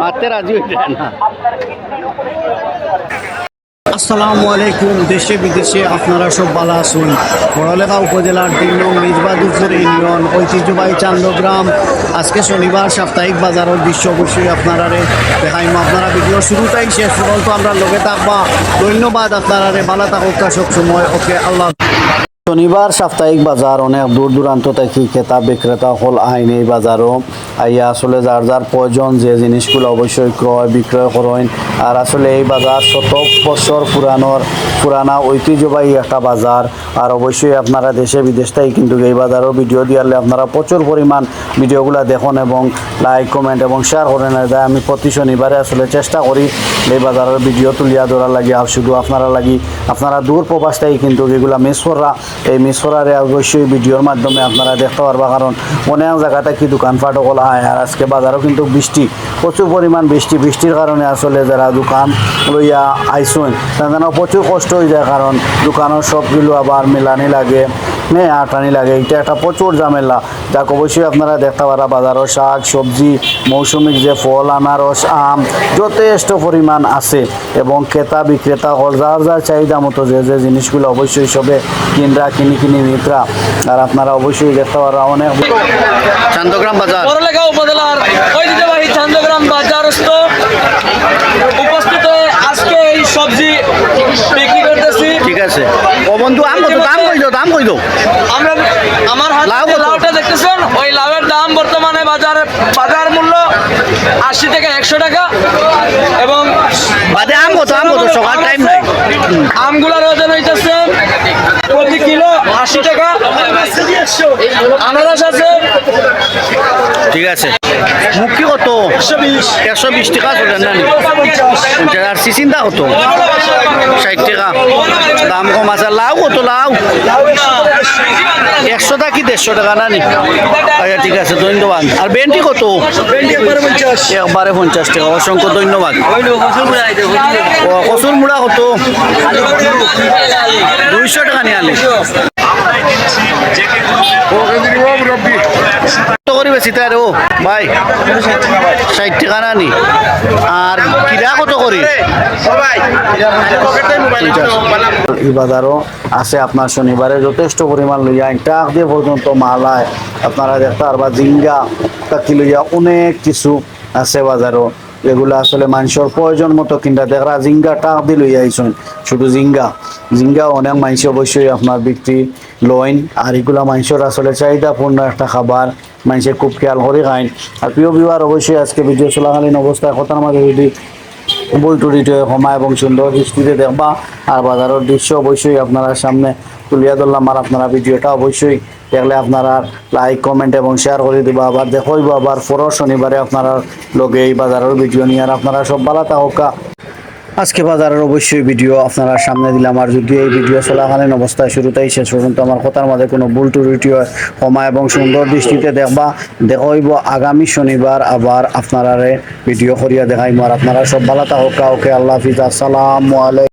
মারতে রাজি হইতে না। আসসালামু আলাইকুম, দেশে বিদেশে আপনারা সব ভালো আছেন। পড়ালেখা উপজেলার তিন নং নিজবাদুপুর ইউনিয়ন ঐতিহ্যবাহী চান্দগ্রাম। আজকে শনিবার, সাপ্তাহিক বাজারের দৃশ্য অবশ্যই আপনারা দেখাইম আপনারা ভিডিও শুরুটাই শেষ পর্যন্ত আমরা লগে থাকবা। ধন্যবাদ আপনারা ভালো থাকুক সব সময়। ওকে, আল্লাহ শনিবার, সাপ্তাহিক বাজার, অনেক দূর দূরান্ত থেকে ক্রেতা বিক্রেতা হল আইন এই বাজারও। আইয়া আসলে যার যার প্রয়োজন যে জিনিসগুলো অবশ্যই ক্রয় বিক্রয় করেন। আর আসলে এই বাজার শত বছর পুরানোর, পুরানা ঐতিহ্যবাহী একটা বাজার। আর অবশ্যই আপনারা দেশে বিদেশ থেকে কিন্তু এই বাজারও ভিডিও দিয়ালে আপনারা প্রচুর পরিমাণ ভিডিওগুলো দেখুন এবং লাইক কমেন্ট এবং শেয়ার করেন তাই আমি প্রতি শনিবারে আসলে চেষ্টা করি এই বাজারের ভিডিও তুলিয়া ধরা লাগে। আর শুধু আপনারা লাগি, আপনারা দূর প্রবাস থেকে কিন্তু এগুলা মিস করা, এই মিস অবশ্যই ভিডিওর মাধ্যমে আপনারা দেখতে পারবা। কারণ অনেক জায়গাতে কি দোকানপাট কলা হয় আর আজকে বাজারও কিন্তু বৃষ্টি, প্রচুর পরিমাণ বৃষ্টি। বৃষ্টির কারণে আসলে যারা দোকান লইয়া আইসুন, তাদের প্রচুর কষ্ট হয়ে যায়। কারণ দোকানের সবগুলো আবার মেলানি লাগে। হ্যাঁ আটানি লাগে এটা একটা প্রচুর ঝামেলা। যাক অবশ্যই আপনারা দেখতে পারা বাজারও শাক সবজি মৌসুমিক যে ফল আনারস আম যথেষ্ট পরিমাণ আছে। এবং ক্রেতা বিক্রেতা হল যার যার চাহিদা মতো যে যে জিনিসগুলো অবশ্যই সবে কিনরা কিনি কিনি মিত্রা আর আপনারা অবশ্যই দেখতে পারা অনেক চান্দগ্রাম বাজার। উপজেলার ঐতিহ্যবাহী চান্দগ্রাম বাজারস্থ। উপস্থিত আজকে এই সবজি আছে। ও বন্ধু আম কত? দাম কইতো দাম কইতো আমরা আমার হাতে লাউটা দেখতেছেন? ওই লাউয়ের দাম বর্তমানে বাজারে বাজার মূল্য আশি থেকে একশো টাকা এবং বাদে আম কত আম কত? সকাল টাইম নাই। আমগুলার ওজন হইতেছে প্রতি কিলো আশি টাকা। আনারস আছে। ঠিক আছে। মুখি কত? একশো বিশ। টাকা চলে না? আর সিসিন্দা কত? ষাট টাকা। দাম কম আছে। লাউ কত? লাউ। একশো টাকা কি দেড়শো টাকা না নি? আচ্ছা ঠিক আছে ধন্যবাদ। আর ভেন্ডি কত? একবারে পঞ্চাশ। টাকা। অসংখ্য ধন্যবাদ। কচুর মুড়া কত? দুইশো টাকা নিয়ে আনি কত করে ও, ভাই। ষাট টাকা না নি আর কিরা কত করি? বাজারও আছে আপনার শনিবারে, যথেষ্ট পরিমাণ লইয়া টাক দিয়ে পর্যন্ত মালায় আপনারা দেখতে পারবা জিঙ্গা কাকি লইয়া অনেক কিছু আছে বাজারও। এগুলো আসলে মানুষের প্রয়োজন মতো কিনটা দেখরা জিঙ্গা টাক দিয়ে লইয়া আইসুন। শুধু জিঙ্গা। জিঙ্গা অনেক মানুষ অবশ্যই আপনার বিক্রি লইন আর এগুলা মানুষের আসলে চাহিদাপূর্ণ একটা খাবার মানুষে খুব খেয়াল করে খাইন আর প্রিয় বিবার অবশ্যই আজকে ভিডিও চলাকালীন অবস্থায় কথার মাঝে যদি বইটুরিতে সময় এবং সুন্দর দৃষ্টিতে দেখবা, আর বাজারের দৃশ্য অবশ্যই আপনারা সামনে তুলিয়া ধরলাম, আর আপনারা ভিডিওটা অবশ্যই দেখলে আপনারা লাইক কমেন্ট এবং শেয়ার করে দিবা। আবার দেখইব আবার পরের শনিবারে আপনারা লগে এই বাজারের ভিডিও নিয়ে, আর আপনারা সব ভালো থাকা। আজকে বাজারের অবশ্যই ভিডিও আপনারা সামনে দিলাম আর যদি এই ভিডিও চলাকালীন অবস্থায় শুরুতেই শেষ পর্যন্ত আমার কথার মাঝে কোনো ভুল ত্রুটি কমা এবং সুন্দর দৃষ্টিতে দেখবা, দেখাইব। আগামী শনিবার আবার আপনারা ভিডিও করিয়া দেখাইব। আর আপনারা সব ভালো থাকা ওকে আল্লাহ হাফিজ। আসসালামু আলাইকুম।